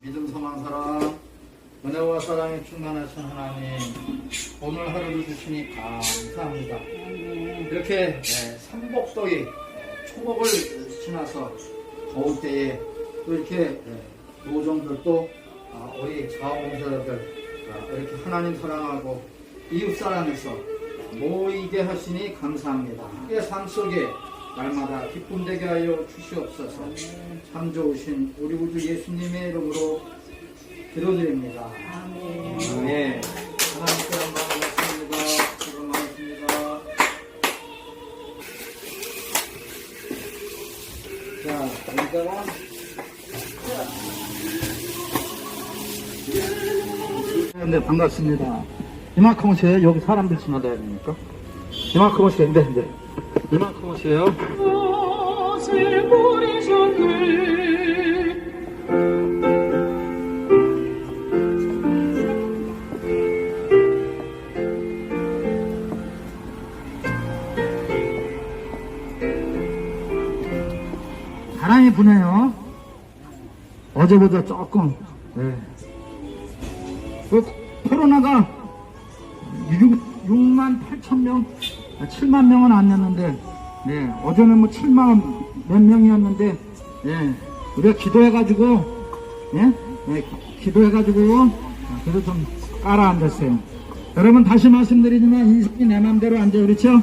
믿음 소망 사랑 은혜와 사랑에 충만하신 하나님 오늘 하루를 주시니 감사합니다. 이렇게 예, 삼복더위 예, 초복을 지나서 더울 때에 또 이렇게 예, 노종들도 아, 우리 자원자들 아, 이렇게 하나님 사랑하고 이웃 사랑해서 모이게 하시니 감사합니다. 이삶 속에 날마다 기쁨 되게 하여 주시옵소서 참 좋으신 우리 우주 예수님의 이름으로 기도드립니다. 네. 하나님께 영광을 받습니다. 수고하셨습니다. 자, 여기다가 네, 반갑습니다. 이만큼 오세요. 여기 사람들 지나다야 되니까. 이만큼 오세요. 네, 네. 이만큼 버리셨네 바람이 부네요. 어제보다 조금. 네. 그 코로나가 6, 6만 8천 명, 아, 7만 명은 아니었는데, 네. 어제는 뭐 7만 몇 명이었는데, 예. 우리가 기도해가지고, 예? 예, 기도해가지고, 아, 그래도 좀 깔아 앉았어요. 여러분 다시 말씀드리지만 인생이 내 맘대로 안 돼, 그렇죠?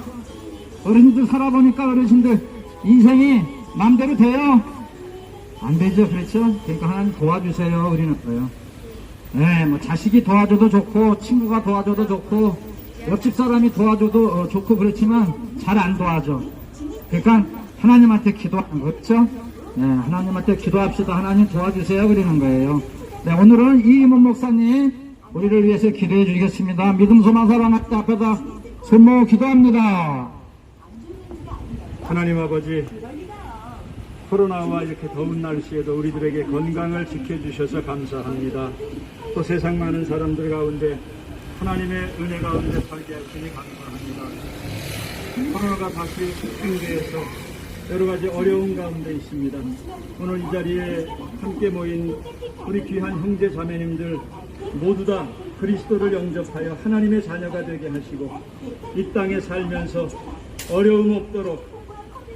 어른들 살아보니까 어르신들 인생이 마음대로 돼요? 안 되죠, 그렇죠? 그러니까 하나님 도와주세요, 우리는 또요. 네, 뭐 자식이 도와줘도 좋고 친구가 도와줘도 좋고 옆집 사람이 도와줘도 어, 좋고 그렇지만 잘 안 도와줘. 그러니까 하나님한테 기도하는 거, 그렇죠? 네, 하나님한테 기도합시다. 하나님 도와주세요, 그러는 거예요. 네, 오늘은 이임원 목사님 우리를 위해서 기도해 주시겠습니다. 믿음, 소망, 사랑 앞에다 손모 기도합니다. 하나님 아버지 코로나와 이렇게 더운 날씨에도 우리들에게 건강을 지켜주셔서 감사합니다. 또 세상 많은 사람들 가운데 하나님의 은혜 가운데 살게 하시니 감사합니다. 코로나가 다시 확산되어서 여러 가지 어려운 가운데 있습니다. 오늘 이 자리에 함께 모인 우리 귀한 형제 자매님들 모두 다 그리스도를 영접하여 하나님의 자녀가 되게 하시고 이 땅에 살면서 어려움 없도록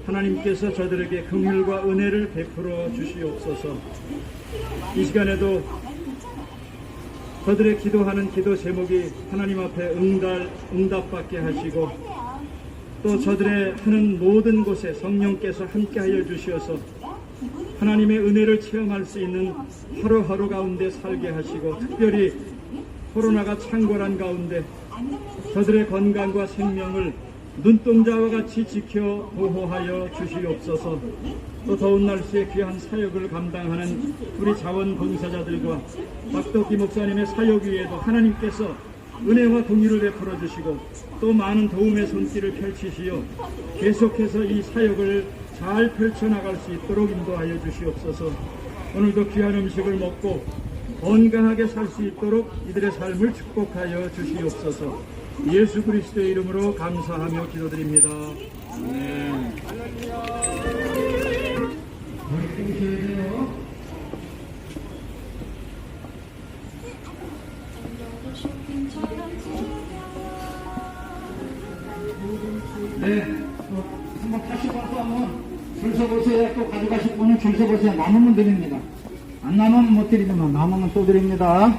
하나님께서 저들에게 긍휼과 은혜를 베풀어 주시옵소서. 이 시간에도 저들의 기도하는 기도 제목이 하나님 앞에 응답, 응답받게 하시고 또 저들의 하는 모든 곳에 성령께서 함께하여 주시어서 하나님의 은혜를 체험할 수 있는 하루하루 가운데 살게 하시고 특별히 코로나가 창궐한 가운데 저들의 건강과 생명을 눈동자와 같이 지켜 보호하여 주시옵소서. 또 더운 날씨에 귀한 사역을 감당하는 우리 자원봉사자들과 박덕기 목사님의 사역 위에도 하나님께서 은혜와 공의를 베풀어 주시고 또 많은 도움의 손길을 펼치시어 계속해서 이 사역을 잘 펼쳐나갈 수 있도록 인도하여 주시옵소서. 오늘도 귀한 음식을 먹고 건강하게 살 수 있도록 이들의 삶을 축복하여 주시옵소서. 예수 그리스도의 이름으로 감사하며 기도드립니다. 아멘. 네, 또 한번 다시 봐서 한번 줄 서 보세요. 또 가져가실 분은 줄 서 보세요. 남으면 드립니다. 안 남으면 못 드리지만 남으면 또 드립니다.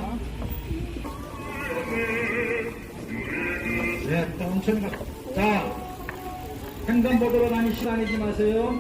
네, 또 엄청 가. 자, 횡단보도로 다니 다니지 마세요.